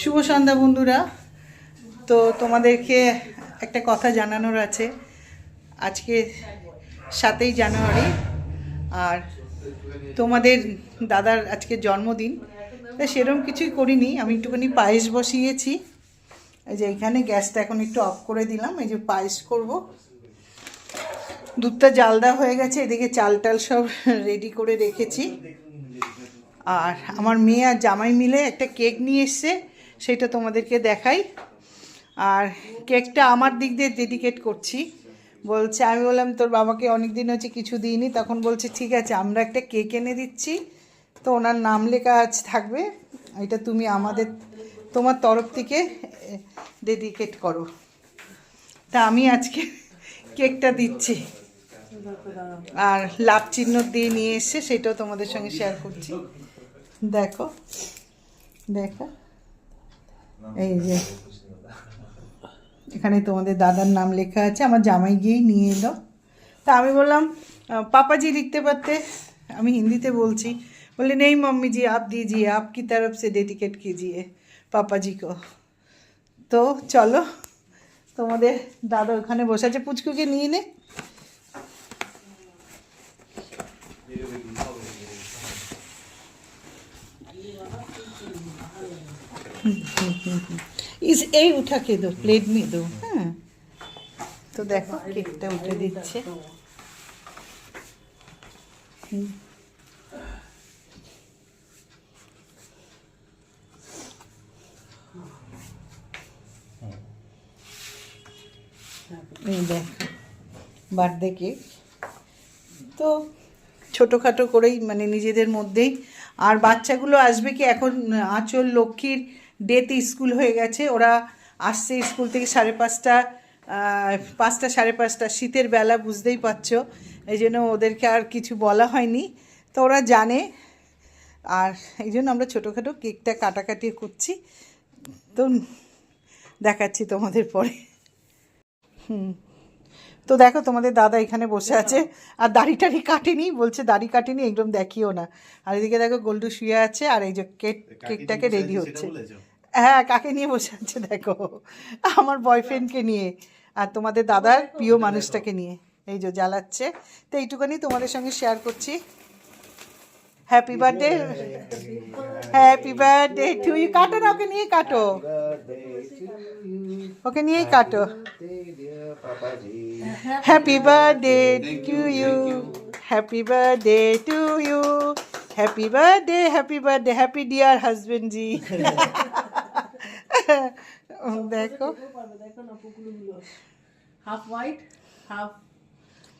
শুভ সন্ধ্যা বন্ধুরা। তো তোমাদেরকে একটা কথা জানানোর আছে। আজকে সাতই জানুয়ারি, আর তোমাদের দাদার আজকে জন্মদিন। তা সেরকম কিছুই করিনি, আমি একটুখানি পায়েস বসিয়েছি। এই যে এখানে গ্যাসটা এখন একটু অফ করে দিলাম, এই যে পায়েস করব। দুধটা জালদা হয়ে গেছে, এদিকে চাল টাল সব রেডি করে রেখেছি। আর আমার মেয়ে আর জামাই মিলে একটা কেক নিয়ে এসছে। সেটা তোমাদেরকে দেখাই। আর কেকটা আমার দিক দিয়ে ডেডিকেট করছি। বলছে, আমি বললাম, তোর বাবাকে অনেক দিন হচ্ছে কিছু দিইনি। তখন বলছে, ঠিক আছে, আমরা একটা কেক এনে দিচ্ছি। তো ওনার নাম লেখা আজ থাকবে। এটা তুমি আমাদের, তোমার তরফ থেকে ডেডিকেট করো। তা আমি আজকে কেকটা দিচ্ছি। আর লাভ চিহ্ন দিয়ে নিয়ে এসে সেটাও তোমাদের সঙ্গে শেয়ার করছি। দেখো দেখো। এই যে। এখানে তোমাদের দাদার নাম লেখা আছে, আমার জামাই গিয়েই নিয়ে এলো। তা আমি বললাম পাপাজি লিখতে পারতে? আমি হিন্দিতে বলছি। বলে নেই মম্মি জি, আপ কি তরফ সে ডেডিকেট কিজিয়ে, পাপাজি কো। তো চলো, তোমাদের দাদা ওখানে বসে আছে, পুচকুকে নিয়ে নে। ইস, এই উঠাকে দো প্লেট নিয়ে দো হ্যাঁ তো দেখো, কেকটা উঠে দিচ্ছে। এই বার্থডে কেক তো ছোটোখাটো করেই মানে নিজেদের মধ্যেই আর বাচ্চাগুলো আসবে কি এখন আঁচল লক্ষ্মীর ডেতে স্কুল হয়ে গেছে। ওরা আসছে স্কুল থেকে সাড়ে পাঁচটা পাঁচটা সাড়ে পাঁচটা। শীতের বেলা বুঝতেই পারছ, এই জন্য ওদেরকে আর কিছু বলা হয়নি। তো ওরা জানে, আর এই জন্য আমরা ছোটোখাটো কেকটা কাটাকাটি করছি। তো দেখাচ্ছি তোমাদের পরে। হুম। তো দেখো তোমাদের দাদা এখানে বসে আছে আর দাড়ি টাড়ি কাটেনি বলছে দাড়ি কাটেনি একদম দেখিও না। আর এদিকে দেখো গোল্ডু শুয়ে আছে আর এই যে কেক কেকটাকে রেডি হচ্ছে। হ্যাঁ কাকে নিয়ে বসে আছে দেখো? আমার বয়ফ্রেন্ডকে নিয়ে আর তোমাদের দাদার প্রিয় মানুষটাকে নিয়ে। এই যে জ্বালাচ্ছে। তো এইটুকানি তোমাদের সঙ্গে শেয়ার করছি। Happy birthday happy birthday to you काटो ना ओके नहीं काटो ओके नहीं काटो happy birthday to you happy birthday to you happy birthday happy birthday happy dear husband ji देखो। हाफ़ वाइट हाफ़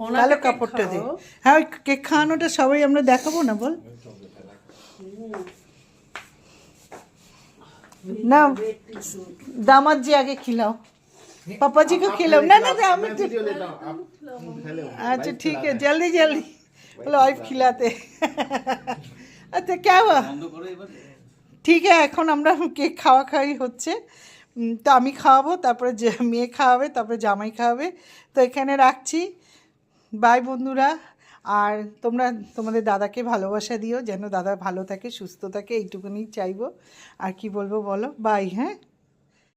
কালো কাপড়টা দে হ্যাঁ ওই কেক খাওয়ানোটা সবাই আমরা দেখাবো না বল না दामाद जी आगे खिलाओ पापा जी को खिलाओ ना ना ना हमें तो अच्छा ठीक है जल्दी जल्दी बोलो वाइफ खिलाते अच्छा क्या हुआ বন্ধ করো এবারে ঠিক আছে এখন আমরা কেক খাওয়া খাওয়াই হচ্ছে উম, তো আমি খাওয়াবো তারপরে যে মেয়ে খাওয়াবে তারপরে জামাই খাওয়াবে তো এখানে রাখছি বাই বন্ধুরা। আর তোমরা তোমাদের দাদাকে ভালোবাসা দিও, যেন দাদা ভালো থাকে, সুস্থ থাকে, এইটুকুনি চাইব। আর কি বলব বলো? বাই হ্যাঁ?